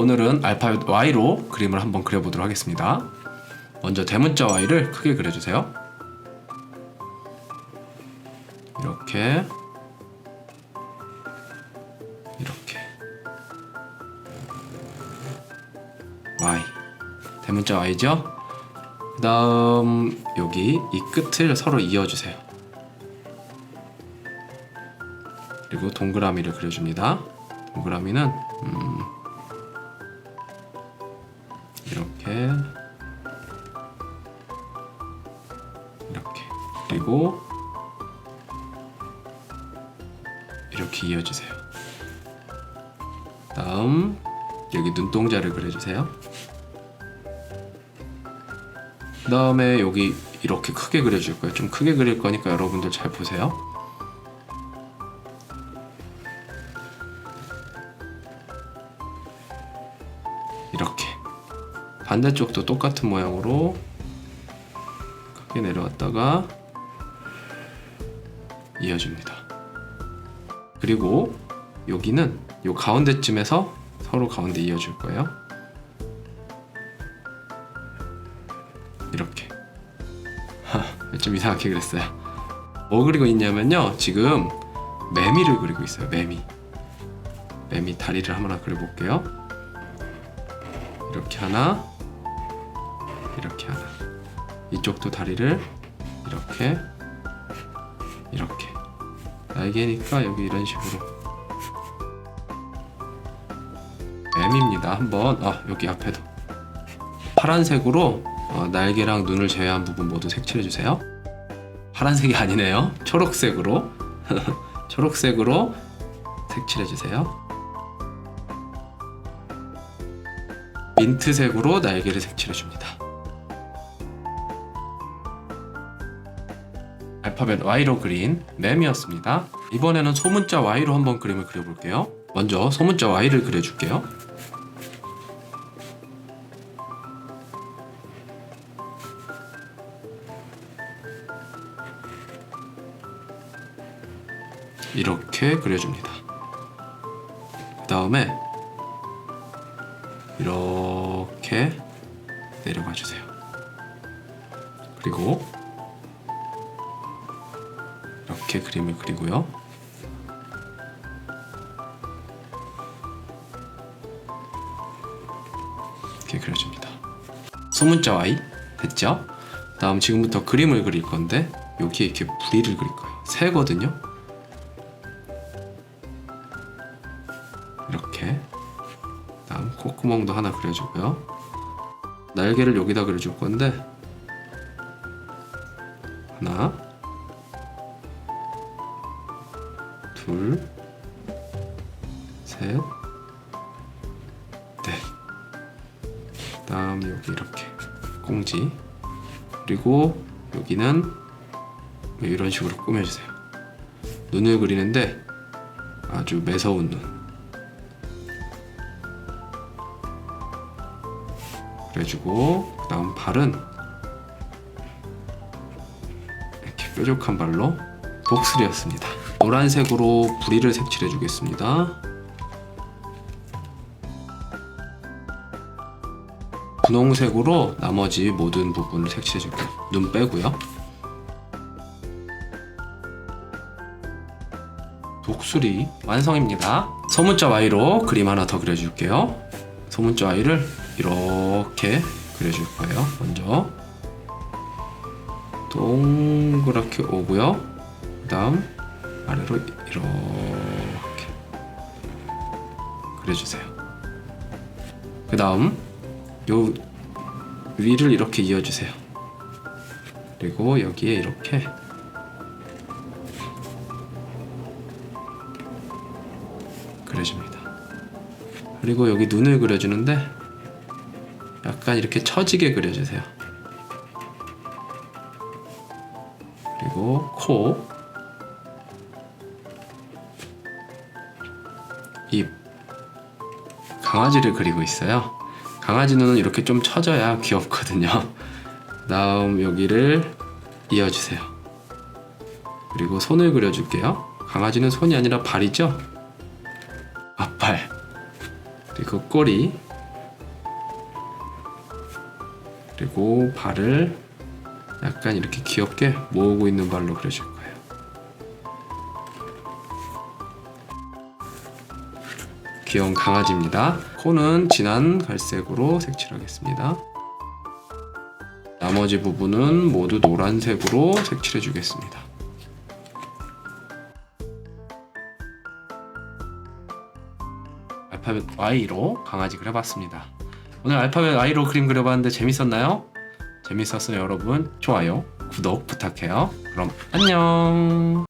오늘은 알파벳 Y로 그림을 한번 그려보도록 하겠습니다. 먼저 대문자 Y를 크게 그려주세요. 이렇게 이렇게 Y 대문자 Y죠? 그 다음 여기 이 끝을 서로 이어주세요. 그리고 동그라미를 그려줍니다. 동그라미는 음, 이렇게 이렇게 그리고 이렇게 이어주세요. 다음 여기 눈동자를 그려주세요. 그 다음에 여기 이렇게 크게 그려줄 거예요. 좀 크게 그릴 거니까 여러분들 잘 보세요. 이렇게 반대쪽도 똑같은 모양으로 크게 내려왔다가 이어줍니다. 그리고 여기는 요 가운데쯤에서 서로 가운데 이어줄 거예요. 이렇게. 하, 좀 이상하게 그랬어요. 뭐 그리고 있냐면요. 지금 매미를 그리고 있어요. 매미. 매미 다리를 하나 그려볼게요. 이렇게 하나, 이렇게 하나. 이쪽도 다리를 이렇게, 이렇게. 날개니까 여기 이런 식으로. M입니다. 한번 아 여기 앞에도 파란색으로 어, 날개랑 눈을 제외한 부분 모두 색칠해 주세요. 파란색이 아니네요. 초록색으로 초록색으로 색칠해 주세요. 민트색으로 날개를 색칠해 줍니다. 알파벳 Y로 그린 맴이었습니다. 이번에는 소문자 Y로 한번 그림을 그려볼게요. 먼저 소문자 Y를 그려줄게요. 이렇게 그려줍니다. 그 다음에 이렇게 내려가 주세요. 그리고 이렇게 그림을 그리고요. 이렇게 그려줍니다. 소문자 Y 됐죠? 다음 지금부터 그림을 그릴 건데 여기에 이렇게 부리를 그릴 거예요. 새거든요. 이렇게 다음 콧구멍도 하나 그려주고요. 날개를 여기다 그려줄 건데 하나 둘, 셋, 넷. 다음 여기 이렇게 꽁지. 그리고 여기는 이런 식으로 꾸며주세요. 눈을 그리는데 아주 매서운 눈. 그래주고 그다음 발은 이렇게 뾰족한 발로 독수리였습니다. 노란색으로 부리를 색칠해 주겠습니다. 분홍색으로 나머지 모든 부분을 색칠해 줄게요. 눈 빼고요. 독수리 완성입니다. 소문자 Y로 그림 하나 더 그려줄게요. 소문자 Y를 이렇게 그려줄 거예요. 먼저 동그랗게 오고요. 그 다음 아래로 이렇게 그려주세요. 그 다음 요 위를 이렇게 이어주세요. 그리고 여기에 이렇게 그려줍니다. 그리고 여기 눈을 그려주는데 약간 이렇게 처지게 그려주세요. 그리고 코, 입 강아지를 그리고 있어요. 강아지 눈은 이렇게 좀 처져야 귀엽거든요. 다음 여기를 이어주세요. 그리고 손을 그려줄게요. 강아지는 손이 아니라 발이죠? 아, 앞발. 그리고 꼬리. 그리고 발을 약간 이렇게 귀엽게 모으고 있는 발로 그려줄게요. 귀여운 강아지입니다. 코는 진한 갈색으로 색칠하겠습니다. 나머지 부분은 모두 노란색으로 색칠해 주겠습니다. 알파벳 Y로 강아지 그려봤습니다. 오늘 알파벳 Y로 그림 그려봤는데 재밌었나요? 재밌었으면 여러분 좋아요, 구독 부탁해요. 그럼 안녕.